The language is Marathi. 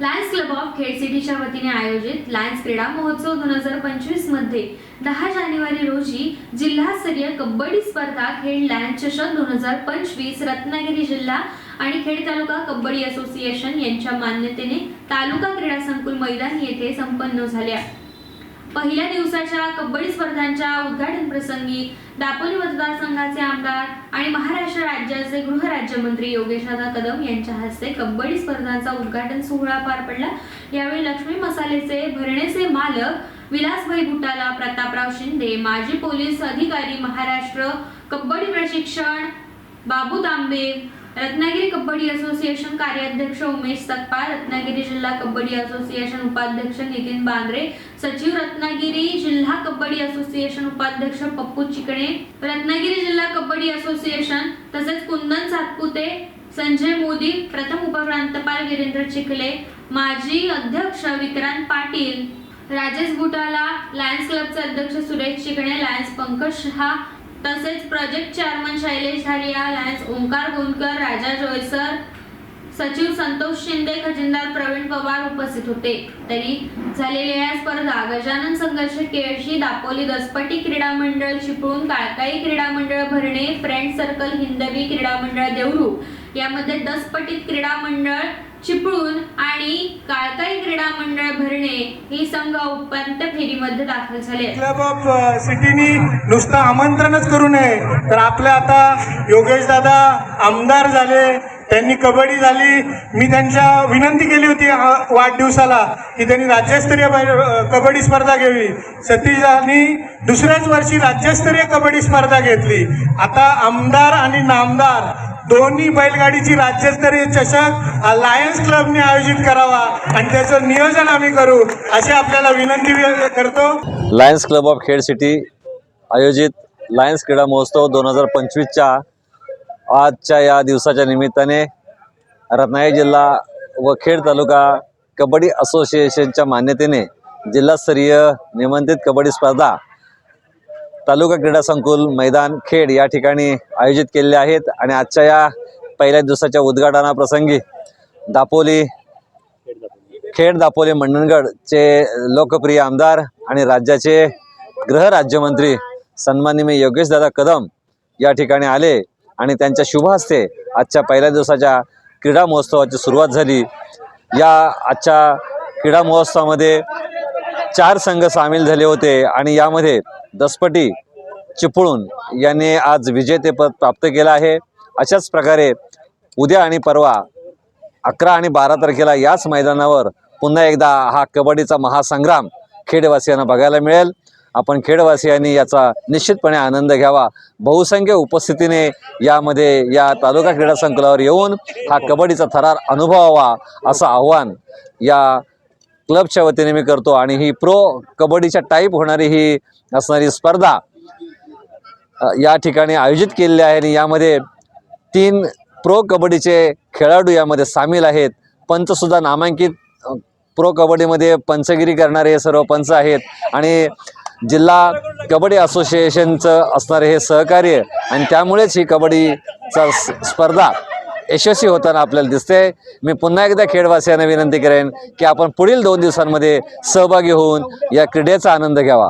लायन्स क्लब ऑफ खेड सिटीच्या वतीने आयोजित लायन्स क्रीडा महोत्सव दोन हजार पंचवीसमध्ये दहा जानेवारी रोजी जिल्हास्तरीय कबड्डी स्पर्धा खेड लायन्स चषक दोन हजार पंचवीस रत्नागिरी जिल्हा आणि खेड तालुका कबड्डी असोसिएशन यांच्या मान्यतेने तालुका क्रीडा संकुल मैदान येथे संपन्न झाल्या. पहिल्या दिवसाच्या कबड्डी स्पर्धांच्या उद्घाटन प्रसंगी दापोली मतदारसंघाचे आमदार आणि महाराष्ट्र राज्याचे गृहराज्यमंत्री योगेशदादा कदम यांच्या हस्ते कबड्डी स्पर्धांचा उद्घाटन सोहळा पार पडला. यावेळी लक्ष्मी मसालेचे भरणेचे मालक विलासभाई बुटाला प्रतापराव शिंदे माजी पोलीस अधिकारी महाराष्ट्र कबड्डी प्रशिक्षण बाबू तांबे रत्नागिरी कबड्डी असोसिएशन कार्याध्यक्ष उमेश सकपाळ रत्नागिरी जिल्हा कबड्डी असोसिएशन उपाध्यक्ष नितीन बांद्रे सचिव रत्नागिरी जिल्हा कबड्डी असोसिएशन उपाध्यक्ष पप्पू चिकणे रत्नागिरी जिल्हा कबड्डी असोसिएशन तसेच कुंदन सातपुते संजय मोदी प्रथम उपप्रांतपाल वीरेंद्र चिखले माजी अध्यक्ष विक्रांत पाटील राजेश बुटाला लायन्स क्लबचे अध्यक्ष सुरेश चिकणे लायन्स पंकज शहा तसेच project chairman Shailesh Dharia lions Omkar Gondkar Raja Joysar सचिव संतोष शिंदे खजिनदार प्रवीण पवार उपस्थित होते. तरी झालेल्या या स्पर्धा. गजानन संघर्ष केळशी दापोली दसपटी क्रीडा मंडळ चिपळूण काळकाई क्रीडा मंडळ भरणे फ्रेंड सर्कल हिंदवी क्रीडा मंडळ देवरू. यामध्ये दसपटीत क्रीडा मंडळ चिपळूण आणि काळकाई क्रीडा मंडळ भरणे ही संघ उपांत फेरीमध्ये दाखल झाले क्लब ऑफ सिटीनी नुसतं आमंत्रणच करू नये. तर आपले आता योगेश दादा आमदार झाले त्यांनी कबड्डी झाली. मी त्यांच्या विनंती केली होती वाढदिवसाला की त्यांनी राज्यस्तरीय कबड्डी स्पर्धा घ्यावी. सतीशांनी दुसऱ्याच वर्षी राज्यस्तरीय कबड्डी स्पर्धा घेतली. आता आमदार आणि नामदार दोन्ही बैलगाडीची राज्यस्तरीय चषक लायन्स क्लबने आयोजित करावा आणि त्याचं नियोजन आम्ही करू अशी आपल्याला विनंती करतो. Lions club of Khed city आयोजित लायन्स क्रीडा महोत्सव दोन हजार पंचवीसच्या आजच्या या दिवसाच्या निमित्ताने रत्नागिरी जिल्हा व खेड तालुका कबड्डी असोसिएशनच्या मान्यतेने जिल्हास्तरीय निमंत्रित कबड्डी स्पर्धा तालुका क्रीडा संकुल मैदान खेड या ठिकाणी आयोजित केलेले आहेत आणि आजच्या या पहिल्या दिवसाच्या उद्घाटनाप्रसंगी दापोली खेड दापोली मंडणगडचे लोकप्रिय आमदार आणि राज्याचे गृहराज्यमंत्री सन्माननीय योगेशदादा कदम या ठिकाणी आले आणि त्यांच्या शुभ हस्ते आजच्या पहिल्या दिवसाच्या क्रीडा महोत्सवाची सुरुवात झाली. या आजच्या क्रीडा महोत्सवामध्ये चार संघ सामील झाले होते आणि यामध्ये दसपटी चिपळूण यांनी आज विजेतेपद प्राप्त केलं आहे. अशाच प्रकारे उद्या आणि परवा अकरा आणि बारा तारखेला याच मैदानावर पुन्हा एकदा हा कबड्डीचा महासंग्राम खेडवासियांना बघायला मिळेल. आपण खेडवासियांनी याचा निश्चितपणे आनंद घ्यावा. बहुसंख्य उपस्थितीने यामध्ये या तालुका क्रीडा संकुलावर येऊन हा कबड्डीचा थरार अनुभवावा असं आव्हान या क्लबच्या वतीने मी करतो आणि ही प्रो कबड्डीच्या टाईप होणारी ही असणारी स्पर्धा या ठिकाणी आयोजित केलेली आहे आणि यामध्ये तीन प्रो कबड्डीचे खेळाडू यामध्ये सामील आहेत. पंचसुद्धा नामांकित प्रो कबड्डीमध्ये पंचगिरी करणारे हे सर्व पंच आहेत आणि जिल्हा कबड्डी असोसिएशनचं असणारे हे सहकार्य आणि त्यामुळेच ही कबड्डीचा स्पर्धा यशस्वी होताना आपल्याला दिसते मी पुन्हा एकदा खेडवासियांना विनंती करेन की आपण पुढील दोन दिवसांमध्ये सहभागी होऊन या क्रीडेचा आनंद घ्यावा.